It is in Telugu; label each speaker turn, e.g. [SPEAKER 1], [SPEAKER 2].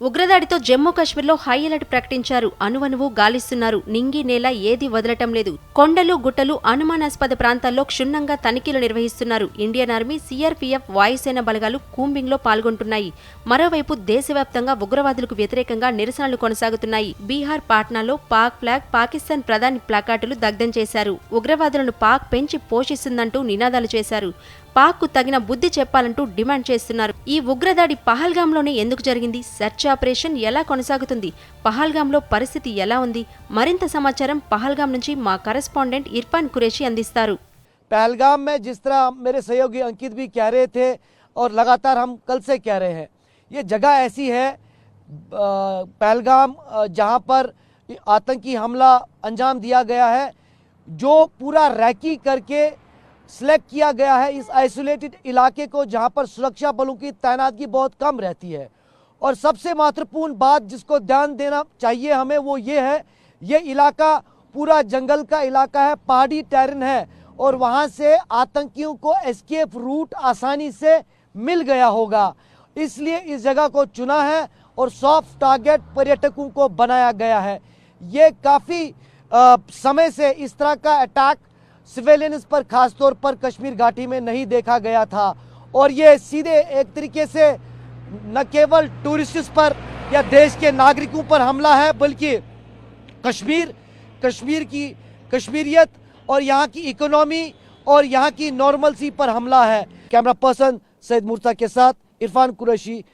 [SPEAKER 1] ఉగ్రదాడితో జమ్మూ కాశ్మీర్లో హై అలర్ట్ ప్రకటించారు. అణువణువు గాలిస్తున్నారు. నింగి నేల ఏది వదలటం లేదు. కొండలు గుట్టలు అనుమానాస్పద ప్రాంతాల్లో క్షుణ్ణంగా తనిఖీలు నిర్వహిస్తున్నారు. ఇండియన్ ఆర్మీ సీఆర్పీఎఫ్ వాయుసేన బలగాలు కూంబింగ్లో పాల్గొంటున్నాయి. మరోవైపు దేశవ్యాప్తంగా ఉగ్రవాదులకు వ్యతిరేకంగా నిరసనలు కొనసాగుతున్నాయి. బీహార్ పాట్నాలో పాక్ ఫ్లాగ్ పాకిస్తాన్ ప్రధాని ప్లాకార్డులు దగ్ధం చేశారు. ఉగ్రవాదులను పాక్ పెంచి పోషిస్తుందంటూ నినాదాలు చేశారు. పాక్కు తగిన బుద్ధి చెప్పాలంటూ డిమాండ్ చేస్తున్నారు ఈ ఉగ్రదాడి పహల్గాంలోనే ఎందుకు జరిగింది సెర్చ్ ఆపరేషన్ ఎలా కొనసాగుతుంది పహల్గాంలో పరిస్థితి ఎలా ఉంది మరింత సమాచారం పహల్గాం నుంచి మా కరెస్పాండెంట్ ఇర్ఫాన్ కురేషి అందిస్తారు
[SPEAKER 2] पहलगाम में जिस तरह मेरे सहयोगी अंकित भी कह रहे थे और लगातार हम कल से कह रहे हैं ये जगह ऐसी है अ, पहलगाम अ, जहाँ पर आतंकी हमला अंजाम दिया गया है जो पूरा रैकी करके सिलेक्ट किया गया है इस आइसोलेटेड इलाके को जहाँ पर सुरक्षा बलों की तैनातगी बहुत कम रहती है। और सबसे महत्वपूर्ण बात जिसको ध्यान देना चाहिए हमें वो ये है, ये इलाका पूरा जंगल का इलाका है, पहाड़ी टेरन है और वहाँ से आतंकियों को एस्केप रूट आसानी से मिल गया होगा। इसलिए इस जगह को चुना है और सॉफ्ट टारगेट पर्यटकों को बनाया गया है। ये काफ़ी समय से इस तरह का अटैक सिविलियंस पर, खासतौर पर कश्मीर घाटी में नहीं देखा गया था। और ये सीधे एक तरीके से न केवल टूरिस्ट पर या देश के नागरिकों पर हमला है, बल्कि कश्मीर कश्मीर की कश्मीरियत और यहाँ की इकोनॉमी और यहाँ की नॉर्मलसी पर हमला है। कैमरा पर्सन सैद मुर्ता के साथ इरफान कुरैशी